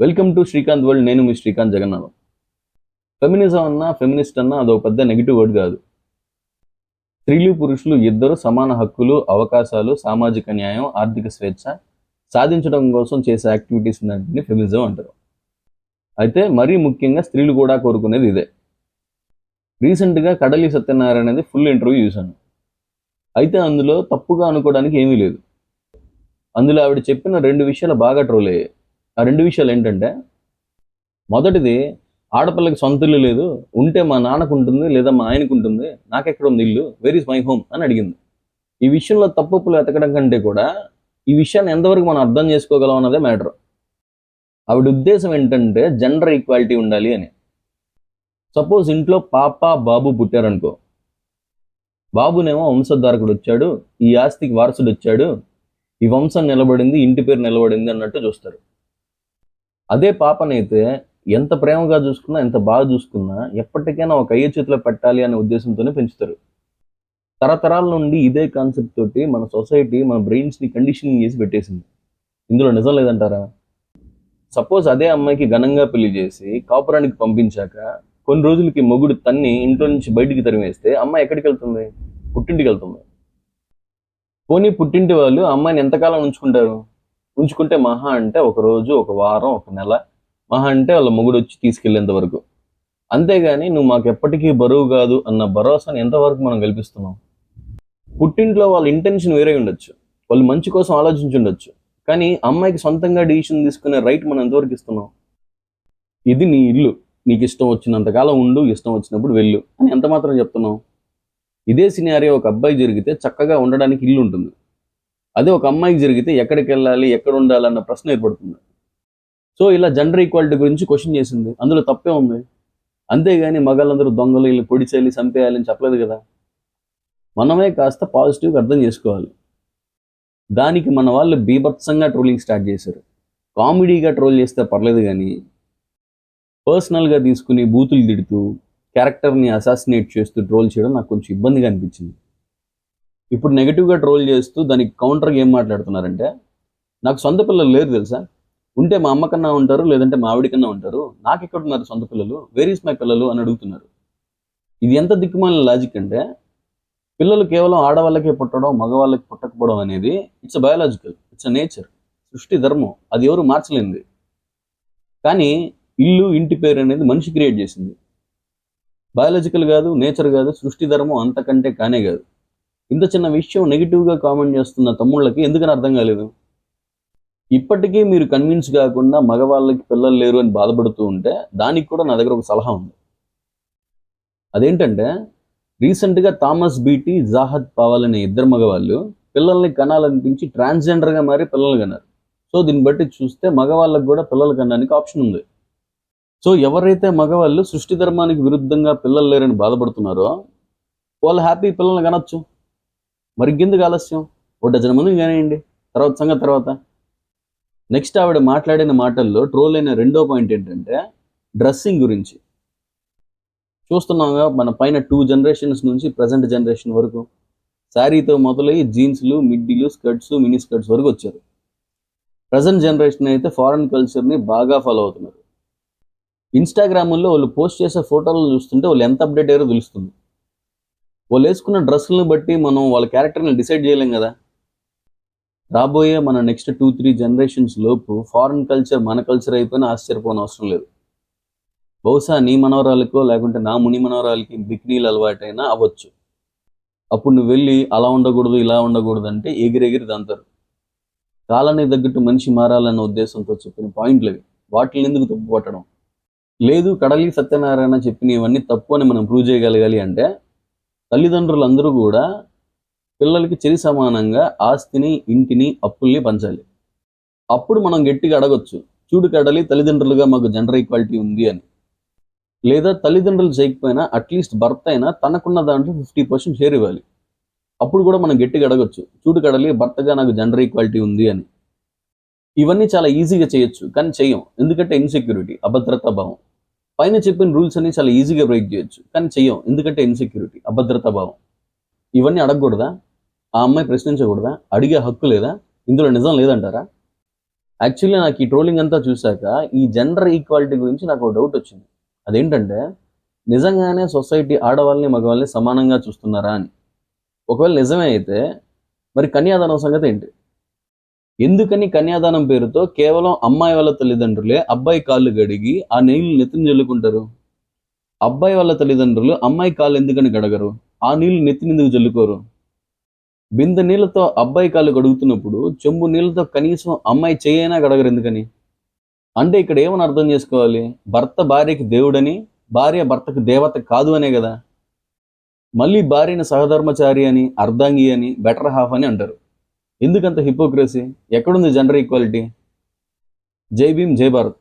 Welcome to Srikanth world. నేను మీ Srikanth Jagannatham. Feminism అన్నా ఫెమినిస్ట్ అన్నా అదొక పెద్ద నెగిటివ్ వర్డ్ కాదు. స్త్రీలు పురుషులు ఇద్దరు సమాన హక్కులు అవకాశాలు సామాజిక న్యాయం ఆర్థిక స్వేచ్ఛ సాధించడం కోసం చేసే యాక్టివిటీస్ అన్నింటిని ఫెమినిజం అంటారు. అయితే మరీ ముఖ్యంగా స్త్రీలు కూడా కోరుకునేది ఇదే. రీసెంట్గా కడలి సత్యనారాయణ అనేది ఫుల్ ఇంటర్వ్యూ చూశాను. అయితే అందులో తప్పుగా అనుకోవడానికి ఏమీ లేదు. అందులో ఆవిడ చెప్పిన రెండు విషయాలు బాగా ట్రోల్ అయ్యాయి. ఆ రెండు విషయాలు ఏంటంటే మొదటిది ఆడపిల్లకి సొంత ఇల్లు లేదు ఉంటే మా నాన్నకు ఉంటుంది లేదా మా ఆయనకు ఉంటుంది నాకెక్కడ ఉంది ఇల్లు వెర్ ఇస్ మై హోమ్ అని అడిగింది. ఈ విషయంలో తప్పులు ఎతకడం కంటే కూడా ఈ విషయాన్ని ఎంతవరకు మనం అర్థం చేసుకోగలం అన్నదే మ్యాటర్ ఆవిడ ఉద్దేశం ఏంటంటే జెండర్ ఈక్వాలిటీ ఉండాలి అని. సపోజ్ ఇంట్లో పాప బాబు పుట్టారనుకో. బాబునేమో వంశధారకుడు వచ్చాడు ఈ ఆస్తికి వారసుడు వచ్చాడు ఈ వంశం నిలబడింది ఇంటి పేరు నిలబడింది అన్నట్టు చూస్తారు. అదే పాపనైతే ఎంత ప్రేమగా చూసుకున్నా ఎంత బాగా చూసుకున్నా ఎప్పటికైనా ఒక అయ్య చేతిలో పెట్టాలి అనే ఉద్దేశంతోనే పెంచుతారు. తరతరాల నుండి ఇదే కాన్సెప్ట్ తోటి మన సొసైటీ మన బ్రెయిన్స్ని కండిషనింగ్ చేసి పెట్టేసింది. ఇందులో నిజం లేదంటారా? సపోజ్ అదే అమ్మాయికి ఘనంగా పెళ్ళి చేసి కాపురానికి పంపించాక కొన్ని రోజులకి మొగుడు తన్ని ఇంట్లో నుంచి బయటికి తరిమేస్తే అమ్మాయి ఎక్కడికి వెళ్తుంది? పుట్టింటికి వెళ్తుంది. పోనీ పుట్టింటి వాళ్ళు అమ్మాయిని ఎంతకాలం ఉంచుకుంటారు? ఉంచుకుంటే మహా అంటే ఒక రోజు ఒక వారం ఒక నెల. మహా అంటే వాళ్ళ మొగుడు వచ్చి తీసుకెళ్ళేంత వరకు. అంతేగాని నువ్వు మాకు ఎప్పటికీ బరువు కాదు అన్న భరోసాని ఎంతవరకు మనం కల్పిస్తున్నాం? పుట్టింట్లో వాళ్ళ ఇంటెన్షన్ వేరే ఉండొచ్చు. వాళ్ళు మంచి కోసం ఆలోచించి ఉండొచ్చు కానీ అమ్మాయికి సొంతంగా డిసిషన్ తీసుకునే రైట్ మనం ఎంతవరకు ఇస్తున్నాం? ఇది నీ ఇల్లు. నీకు ఇష్టం వచ్చినంతకాలం ఉండు ఇష్టం వచ్చినప్పుడు వెళ్ళు అని ఎంత మాత్రం చెప్తున్నావు? ఇదే సినారియో ఒక అబ్బాయి జరిగితే చక్కగా ఉండడానికి ఇల్లు ఉంటుంది అదే ఒక అమ్మాయికి జరిగితే ఎక్కడికి వెళ్ళాలి ఎక్కడ ఉండాలి అన్న ప్రశ్న ఏర్పడుతుంది. సో ఇలా జెండర్ ఈక్వాలిటీ గురించి క్వశ్చన్ చేసింది. అందులో తప్పే ఉంది. అంతేగాని మగాళ్ళందరూ దొంగలు వీళ్ళు పొడిచేయాలి చంపేయాలని చెప్పలేదు కదా. మనమే కాస్త పాజిటివ్గా అర్థం చేసుకోవాలి. దానికి మన వాళ్ళు బీభత్సంగా ట్రోలింగ్ స్టార్ట్ చేశారు. కామెడీగా ట్రోల్ చేస్తే పర్లేదు కానీ పర్సనల్గా తీసుకుని బూతులు తిడుతూ క్యారెక్టర్ని అసాసినేట్ చేస్తూ ట్రోల్ చేయడం నాకు కొంచెం ఇబ్బందిగా అనిపించింది. ఇప్పుడు నెగిటివ్గా ట్రోల్ చేస్తూ దానికి కౌంటర్గా ఏం మాట్లాడుతున్నారంటే నాకు సొంత పిల్లలు లేరు తెలుసా? ఉంటే మా అమ్మకన్నా ఉంటారు లేదంటే మా ఆవిడ కన్నా ఉంటారు. నాకు ఎక్కడ ఉన్నారు సొంత పిల్లలు? వేర్ ఈస్ మై పిల్లలు? అని అడుగుతున్నారు. ఇది ఎంత దిక్కుమాలిన లాజిక్ అంటే పిల్లలు కేవలం ఆడవాళ్ళకే పుట్టడం మగవాళ్ళకి పుట్టకపోవడం అనేది ఇట్స్ బయాలజికల్ ఇట్స్ నేచర్ సృష్టి ధర్మం అది ఎవరు మార్చలేనిది. కానీ ఇల్లు ఇంటి పేరు అనేది మనిషి క్రియేట్ చేసింది. బయాలజికల్ కాదు నేచర్ కాదు సృష్టి ధర్మం అంతకంటే కానే కాదు. ఇంత చిన్న విషయం నెగిటివ్గా కామెంట్ చేస్తున్న తమ్ముళ్ళకి ఎందుకని అర్థం కాలేదు? ఇప్పటికీ మీరు కన్విన్స్ కాకుండా మగవాళ్ళకి పిల్లలు లేరు అని బాధపడుతూ ఉంటే దానికి కూడా నా దగ్గర ఒక సలహా ఉంది. అదేంటంటే రీసెంట్గా థామస్ బీటీ జాహద్ పావల్ అనే ఇద్దరు మగవాళ్ళు పిల్లల్ని కనాలనిపించి ట్రాన్స్జెండర్గా మారి పిల్లలు కన్నారు. సో దీన్ని బట్టి చూస్తే మగవాళ్ళకి కూడా పిల్లలు కనడానికి ఆప్షన్ ఉంది. సో ఎవరైతే మగవాళ్ళు సృష్టి ధర్మానికి విరుద్ధంగా పిల్లలు లేరని బాధపడుతున్నారో వాళ్ళు హ్యాపీ పిల్లల్ని కనొచ్చు. మరిగ్గెందుకు ఆలస్యం? ఓ డజన్ మందిని కానివ్వండి తర్వాత సంగతి తర్వాత. నెక్స్ట్ ఆవిడ మాట్లాడిన మాటల్లో ట్రోల్ అయిన రెండో పాయింట్ ఏంటంటే డ్రెస్సింగ్ గురించి. చూస్తున్నాగా మన పైన టూ జనరేషన్స్ నుంచి ప్రజెంట్ జనరేషన్ వరకు. శారీతో మొదలై జీన్స్లు మిడ్డీలు స్కర్ట్స్ మినీ స్కర్ట్స్ వరకు వచ్చారు. ప్రజెంట్ జనరేషన్ అయితే ఫారెన్ కల్చర్ని బాగా ఫాలో అవుతున్నారు. ఇన్స్టాగ్రామ్లో వాళ్ళు పోస్ట్ చేసే ఫోటోలు చూస్తుంటే వాళ్ళు ఎంత అప్డేట్ అయ్యారో తెలుస్తుంది. వాళ్ళు వేసుకున్న డ్రెస్సులను బట్టి మనం వాళ్ళ క్యారెక్టర్ని డిసైడ్ చేయలేం కదా. రాబోయే మన నెక్స్ట్ టూ త్రీ జనరేషన్స్ లోపు ఫారిన్ కల్చర్ మన కల్చర్ అయిపోయినా ఆశ్చర్యపోని అవసరం లేదు. బహుశా నీ మనవరాలకో లేకుంటే నా ముని మనవరాలకి బిక్నీలు అలవాటైనా అవ్వచ్చు. అప్పుడు నువ్వు వెళ్ళి అలా ఉండకూడదు ఇలా ఉండకూడదు అంటే ఎగిరెగిరి దంతారు. కాలానికి తగ్గట్టు మనిషి మారాలన్న ఉద్దేశంతో చెప్పిన పాయింట్లు అవి. వాటిని ఎందుకు తప్పు పట్టడం లేదు కడలి సత్యనారాయణ చెప్పిన ఇవన్నీ తప్పు అని మనం ప్రూవ్ చేయగలగాలి అంటే తల్లిదండ్రులందరూ కూడా పిల్లలకి చెరి సమానంగా ఆస్తిని ఇంటిని అప్పుల్ని పంచాలి. అప్పుడు మనం గట్టిగా అడగొచ్చు చూడు కడలి తల్లిదండ్రులుగా మాకు జెండర్ ఈక్వాలిటీ ఉంది అని. లేదా తల్లిదండ్రులు చేయకపోయినా అట్లీస్ట్ భర్త అయినా తనకున్న దాంట్లో ఫిఫ్టీ పర్సెంట్ షేర్ ఇవ్వాలి. అప్పుడు కూడా మనం గట్టిగా అడగొచ్చు చూడు కడలి భర్తగా నాకు జెండర్ ఈక్వాలిటీ ఉంది అని. ఇవన్నీ చాలా ఈజీగా చేయొచ్చు కానీ చెయ్యం. ఎందుకంటే ఇన్సెక్యూరిటీ అభద్రతా భావం. పైన చెప్పిన రూల్స్ అన్ని చాలా ఈజీగా బ్రేక్ చేయొచ్చు. కానీ చెయ్యం. ఎందుకంటే ఇన్సెక్యూరిటీ అభద్రతా భావం. ఇవన్నీ అడగకూడదా? ఆ అమ్మాయి ప్రశ్నించకూడదా? అడిగే హక్కు లేదా? ఇందులో నిజం లేదంటారా? యాక్చువల్లీ నాకు ఈ ట్రోలింగ్ అంతా చూశాక ఈ జెండర్ ఈక్వాలిటీ గురించి నాకు ఒక డౌట్ వచ్చింది. అదేంటంటే నిజంగానే సొసైటీ ఆడవాళ్ళని మగవాళ్ళని సమానంగా చూస్తున్నారా అని. ఒకవేళ నిజమే అయితే మరి కన్యాదానం సంగతి ఏంటి? ఎందుకని కన్యాదానం పేరుతో కేవలం అమ్మాయి వాళ్ళ తల్లిదండ్రులే అబ్బాయి కాళ్ళు గడిగి ఆ నీళ్ళు నెత్తిన జల్లుకుంటారు? అబ్బాయి వాళ్ళ తల్లిదండ్రులు అమ్మాయి కాళ్ళు ఎందుకని గడగరు ఆ నీళ్ళు నెత్తిన ఎందుకు జల్లుకోరు? బిందె నీళ్ళతో అబ్బాయి కాళ్ళు గడుగుతున్నప్పుడు చెంబు నీళ్ళతో కనీసం అమ్మాయి చేయైనా గడగరు ఎందుకని? అంటే ఇక్కడ ఏమని అర్థం చేసుకోవాలి? భర్త భార్యకి దేవుడని భార్య భర్తకు దేవత కాదు అనే కదా? మళ్ళీ భార్యని సహధర్మచారి అని అర్ధాంగి అని బెటర్ హాఫ్ అని అంటారు. ఎందుకంత హిపోక్రసీ ఎక్కడుంది జెండర్ ఈక్వాలిటీ జై భీమ్ జై భారత్.